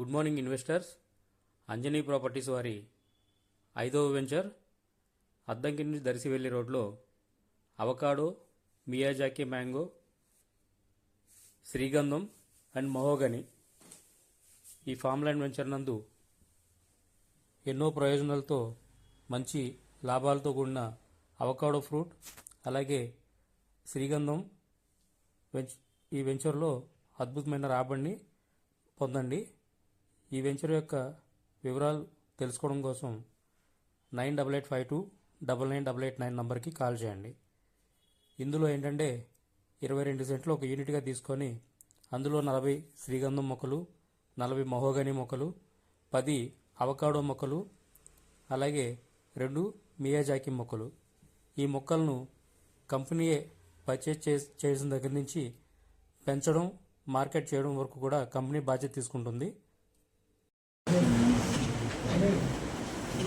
Good morning investors. Anjani properties వారి ఐదవ venture. Addanki నుంచి దరిసివెల్లి రోడ్లో అవకాడో మియాజాకి మ్యాంగో శ్రీగంధం అండ్ మహోగని ఈ ఫామ్ ల్యాండ్ వెంచర్ నందు ఎన్నో ప్రయోజనాలతో మంచి లాభాలతో కూడిన అవకాడో ఫ్రూట్ అలాగే శ్రీగంధం వెంచ్ ఈ వెంచర్లో అద్భుతమైన రాబడిని పొందండి. ఈ వెంచర్ యొక్క వివరాలు తెలుసుకోవడం కోసం nine double eight five two double nine double eight nine నంబర్కి కాల్ చేయండి. ఇందులో ఏంటంటే ఇరవై రెండు సెంట్లు ఒక యూనిట్గా తీసుకొని అందులో నలభై శ్రీగంధం మొక్కలు నలభై మహోగని మొక్కలు పది అవకాడో మొక్కలు అలాగే రెండు మియాజాకి మొక్కలు. ఈ మొక్కలను కంపెనీయే పర్చేజ్ చే చేసిన దగ్గర నుంచి పెంచడం మార్కెట్ చేయడం వరకు కూడా కంపెనీ బాధ్యత తీసుకుంటుంది.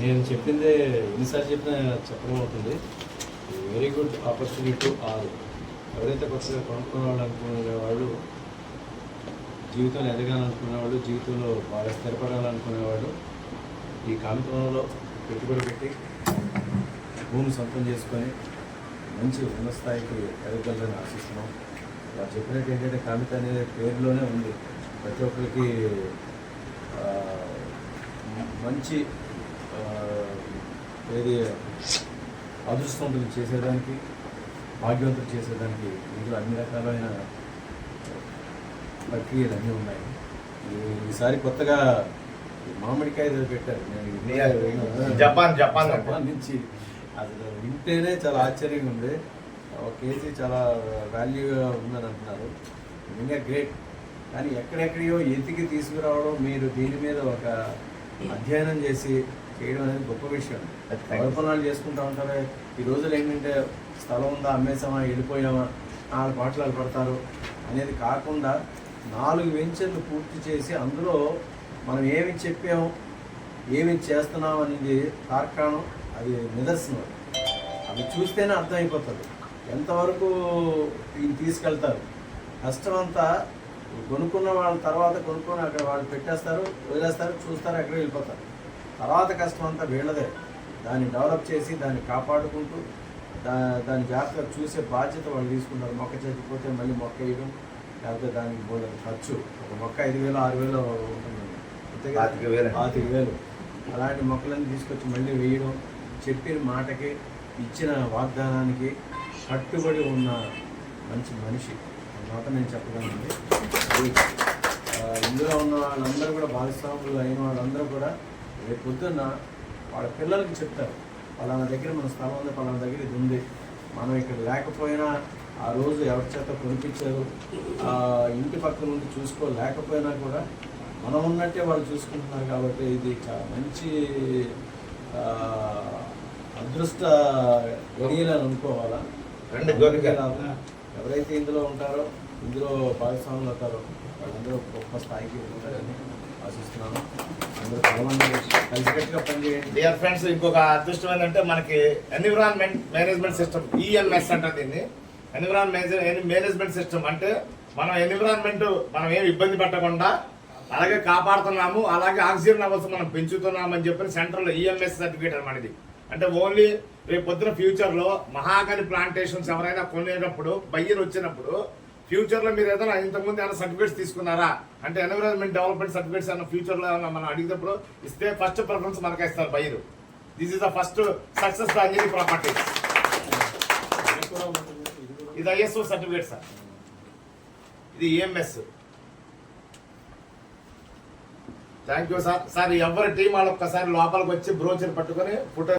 నేను చెప్పిందే ఎన్నిసార్లు చెప్పినా చెప్పడం అవుతుంది very good opportunity to all ఎవరైతే కొత్తగా కొనుక్కునేవాళ్ళు అనుకునే వాళ్ళు జీవితంలో ఎదగాలనుకునేవాళ్ళు జీవితంలో బాగా స్థిరపడాలనుకునేవాళ్ళు ఈ కామితంలో పెట్టుబడి పెట్టి భూమి సొంతం చేసుకొని మంచి ఉన్నత స్థాయికి ఎదగలని ఆశిస్తున్నాం. వారు చెప్పినట్టు ఏంటంటే కామిత అనేది పేరులోనే ఉంది. ప్రతి ఒక్కరికి మంచి ఏది అదృష్టవంతులు చేసేదానికి భాగ్యవంతులు చేసేదానికి ఇందులో అన్ని రకాలైన ప్రక్రియలు అన్నీ ఉన్నాయి. ఈసారి కొత్తగా మామిడికాయ పెట్టారు. నేను జపాన్, జపాన్. జపాన్ నుంచి అసలు వింటేనే చాలా ఆశ్చర్యంగా ఉంది. ఒక కేజీ చాలా వాల్యూగా ఉందని అంటున్నారు నిజంగా గ్రేట్. కానీ ఎక్కడెక్కడియో ఎతికి తీసుకురావడం మీరు దీని మీద ఒక అధ్యయనం చేసి చేయడం అనేది గొప్ప విషయం. కల్పనాలు చేసుకుంటా ఉంటారు ఈ రోజులు ఏంటంటే స్థలం ఉందా అమ్మేసామా వెళ్ళిపోయామా నాలుగు పాటలు పడతారు అనేది కాకుండా నాలుగు వెంచర్లు పూర్తి చేసి అందులో మనం ఏమి చెప్పాము ఏమి చేస్తున్నాం అనేది తార్కాణం అది నిదర్శనం. అవి చూస్తేనే అర్థమైపోతుంది. ఎంతవరకు ఇది తీసుకెళ్తారు? కష్టం అంతా కొనుక్కున్న వాళ్ళ తర్వాత కొనుక్కొని అక్కడ వాళ్ళు పెట్టేస్తారు వదిలేస్తారు చూస్తారు అక్కడ వెళ్ళిపోతారు. తర్వాత కష్టం అంతా వీళ్ళదే. దాన్ని డెవలప్ చేసి దాన్ని కాపాడుకుంటూ దా దాన్ని జాగ్రత్తగా చూసే బాధ్యత వాళ్ళు తీసుకుంటారు. మొక్క చచ్చిపోతే మళ్ళీ మొక్క వేయడం లేకపోతే దానికి బోలెడు ఖర్చు. ఒక మొక్క ఐదు వేలు ఆరు వేలు ఉంటుంది? పాతిక వేలు. అలాంటి మొక్కలను తీసుకొచ్చి మళ్ళీ వేయడం చెప్పిన మాటకి ఇచ్చిన వాగ్దానానికి కట్టుబడి ఉన్న మంచి మనిషి. అన్నమాట నేను చెప్పగలను ఇందులో ఉన్న వాళ్ళందరూ కూడా భాగస్వాములు అయిన వాళ్ళందరూ కూడా రేపు పొద్దున్న వాళ్ళ పిల్లలకి చెప్తారు పలానా దగ్గర మన స్థలం ఉంది పలానా దగ్గర ఇది ఉంది మనం ఇక్కడ లేకపోయినా ఆ రోజు ఎవరి చేత కొనిపించారు ఆ ఇంటి పక్కన నుండి చూసుకోలేకపోయినా కూడా మనం ఉన్నట్టే వాళ్ళు చూసుకుంటున్నారు కాబట్టి ఇది చాలా మంచి అదృష్ట గడియలని అనుకోవాలా రండి, గోపిక. ఎవరైతే ఇందులో ఉంటారో ఇందులో భాగస్వాములు అవుతారో వాళ్ళందరూ గొప్ప స్థాయికి వెళ్తారని ఆశిస్తున్నాను. అందరూ చాలామంది కలిసికట్టుగా పనిచేయండి. డియర్ ఫ్రెండ్స్ ఇంకొక అదృష్టం ఏంటంటే మనకి ఎన్విరాన్మెంట్ మేనేజ్మెంట్ సిస్టమ్ ఈఎంఎస్ అంటారు దీన్ని. ఎన్విరాన్మెంట్ మేనేజ్మెంట్ సిస్టమ్ అంటే మనం ఎన్విరాన్మెంట్ మనం ఏం ఇబ్బంది పెట్టకుండా అలాగే కాపాడుతున్నాము అలాగే ఆక్సిజన్ లెవెల్స్ మనం పెంచుతున్నాము అని చెప్పి సెంట్రల్ ఈఎంఎస్ సర్టిఫికేట్ అనమాట ఇది. అంటే ఓన్లీ రేపు పొద్దున ఫ్యూచర్లో మహాగని ప్లాంటేషన్స్ ఎవరైనా కొనేటప్పుడు బయ్యర్ వచ్చినప్పుడు ఫ్యూచర్లో మీరు ఏదైనా ఇంతకుముందు ఏమైనా సర్టిఫికేట్స్ తీసుకున్నారా? అంటే ఎన్విరాన్మెంట్ డెవలప్మెంట్ సర్టిఫికేట్స్ ఏమైనా ఫ్యూచర్లో ఏమైనా మనం అడిగినప్పుడు ఇస్తే ఫస్ట్ ప్రిఫరెన్స్ మనకే ఇస్తారు buyer this is the first success Anjani property ఇది ఐఎస్ఓ సర్టిఫికేట్ సార్ ఇది AMS thank you sir sir ఎవరి టీం వాళ్ళు ఒక్కసారి లోపలికి వచ్చి బ్రోచర్ పట్టుకొని ఫోటో